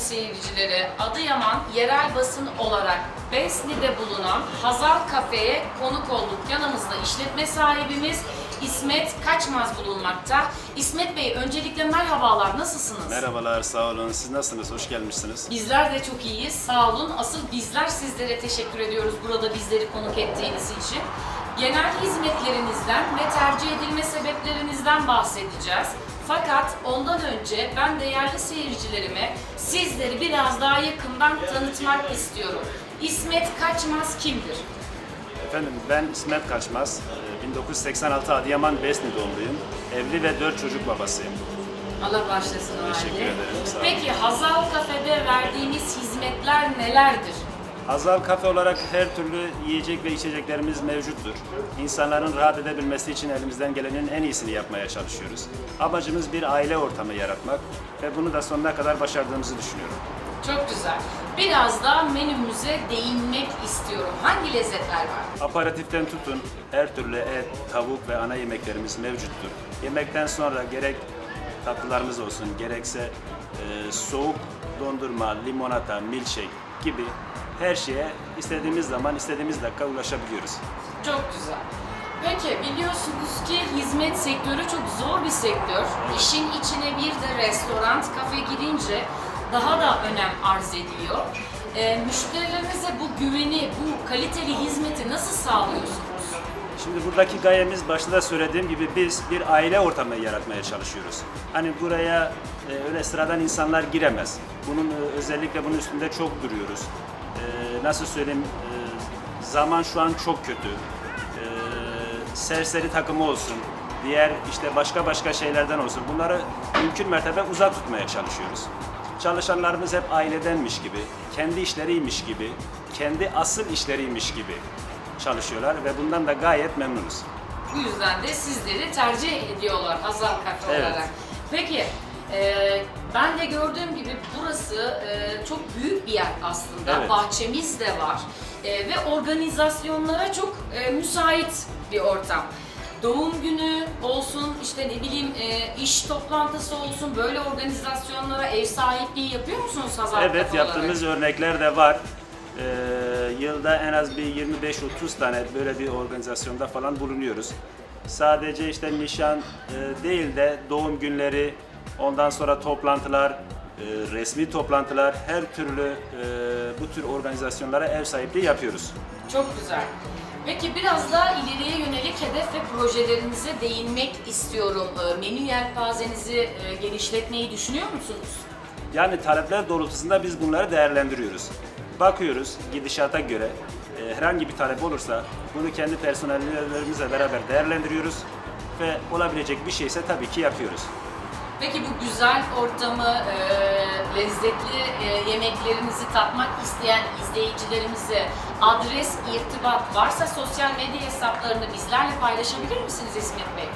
sayın seyircileri, Adıyaman yerel basın olarak Besni'de bulunan Hazal Kafe'ye konuk olduk. Yanımızda işletme sahibimiz İsmet Kaçmaz bulunmakta. İsmet Bey öncelikle merhabalar, nasılsınız? Merhabalar, sağ olun. Siz nasılsınız? Hoş gelmişsiniz. Bizler de çok iyiyiz, sağ olun. Asıl bizler sizlere teşekkür ediyoruz burada bizleri konuk ettiğiniz için. Genel hizmetlerinizden ve tercih edilme sebeplerinizden bahsedeceğiz. Fakat ondan önce ben değerli seyircilerime sizleri biraz daha yakından tanıtmak istiyorum. İsmet Kaçmaz kimdir? Efendim ben İsmet Kaçmaz. Ee, 1986 Adıyaman Besni doğumluyum. Evli ve dört çocuk babasıyım. Allah başlasın o Teşekkür halde. ederim, sağ olun. Peki Hazal Kafe'de verdiğiniz hizmetler nelerdir? Hazal Kafe olarak her türlü yiyecek ve içeceklerimiz mevcuttur. İnsanların rahat edebilmesi için elimizden gelenin en iyisini yapmaya çalışıyoruz. Amacımız bir aile ortamı yaratmak ve bunu da sonuna kadar başardığımızı düşünüyorum. Çok güzel. Biraz da menümüze değinmek istiyorum. Hangi lezzetler var? Aparatiften tutun her türlü et, tavuk ve ana yemeklerimiz mevcuttur. Yemekten sonra gerek tatlılarımız olsun gerekse e, soğuk dondurma, limonata, milkshake gibi her şeye istediğimiz zaman istediğimiz dakika ulaşabiliyoruz. Çok güzel. Peki biliyorsunuz ki hizmet sektörü çok zor bir sektör. İşin içine bir de restoran, kafe girince daha da önem arz ediyor. Ee, müşterilerinize bu güveni, bu kaliteli hizmeti nasıl sağlıyorsunuz? Şimdi buradaki gayemiz başta da söylediğim gibi biz bir aile ortamı yaratmaya çalışıyoruz. Hani buraya e, öyle sıradan insanlar giremez. Bunun e, özellikle bunun üstünde çok duruyoruz. E, nasıl söyleyeyim? e, zaman şu an çok kötü. E, serseri takımı olsun, diğer işte başka başka şeylerden olsun. Bunları mümkün mertebe uzak tutmaya çalışıyoruz. Çalışanlarımız hep ailedenmiş gibi, kendi işleriymiş gibi, kendi asıl işleriymiş gibi çalışıyorlar ve bundan da gayet memnunuz. Bu yüzden de sizleri tercih ediyorlar Hazal Kafe Evet. olarak. Peki, e, ben de gördüğüm gibi burası e, çok büyük bir yer aslında. Evet. Bahçemiz de var E, ve organizasyonlara çok e, müsait bir ortam. Doğum günü olsun, işte ne bileyim e, iş toplantısı olsun, böyle organizasyonlara ev sahipliği yapıyor musunuz Hazal Evet Kafe yaptığımız olarak? örnekler de var. Ee, yılda en az bir 25-30 tane böyle bir organizasyonda falan bulunuyoruz. Sadece işte nişan e, değil de doğum günleri, ondan sonra toplantılar, e, resmi toplantılar, her türlü e, bu tür organizasyonlara ev sahipliği yapıyoruz. Çok güzel. Peki biraz daha ileriye yönelik hedef ve projelerinize değinmek istiyorum. Ee, Menü yelpazenizi e, genişletmeyi düşünüyor musunuz? Yani talepler doğrultusunda biz bunları değerlendiriyoruz. Bakıyoruz gidişata göre e, herhangi bir talep olursa bunu kendi personellerimizle beraber değerlendiriyoruz ve olabilecek bir şeyse tabii ki yapıyoruz. Peki bu güzel ortamı, e, lezzetli e, yemeklerinizi tatmak isteyen izleyicilerimize adres, irtibat varsa sosyal medya hesaplarını bizlerle paylaşabilir misiniz İsmet Bey?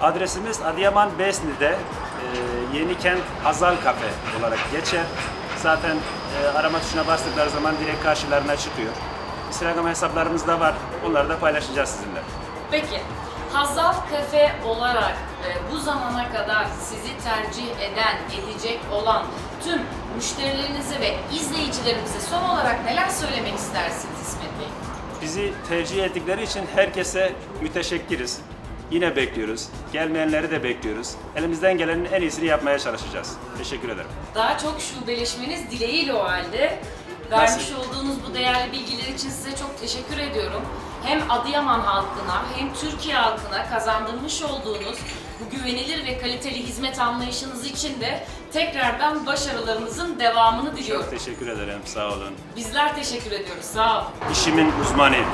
Adresimiz Adıyaman Besni'de e, Yenikent Hazal Kafe olarak geçer. Zaten e, arama tuşuna bastıkları zaman direkt karşılarına çıkıyor. Instagram hesaplarımız da var. Onları da paylaşacağız sizinle. Peki, Hazal Kafe olarak e, bu zamana kadar sizi tercih eden, edecek olan tüm müşterilerinize ve izleyicilerimize son olarak neler söylemek istersiniz İsmet Bey? Bizi tercih ettikleri için herkese müteşekkiriz. Yine bekliyoruz. Gelmeyenleri de bekliyoruz. Elimizden gelenin en iyisini yapmaya çalışacağız. Teşekkür ederim. Daha çok şubeleşmeniz dileğiyle o halde. Vermiş Nasıl? olduğunuz bu değerli bilgiler için size çok teşekkür ediyorum. Hem Adıyaman halkına hem Türkiye halkına kazandırmış olduğunuz bu güvenilir ve kaliteli hizmet anlayışınız için de tekrardan başarılarınızın devamını diliyorum. Çok teşekkür ederim. Sağ olun. Bizler teşekkür ediyoruz. Sağ olun. İşimin uzmanıyım.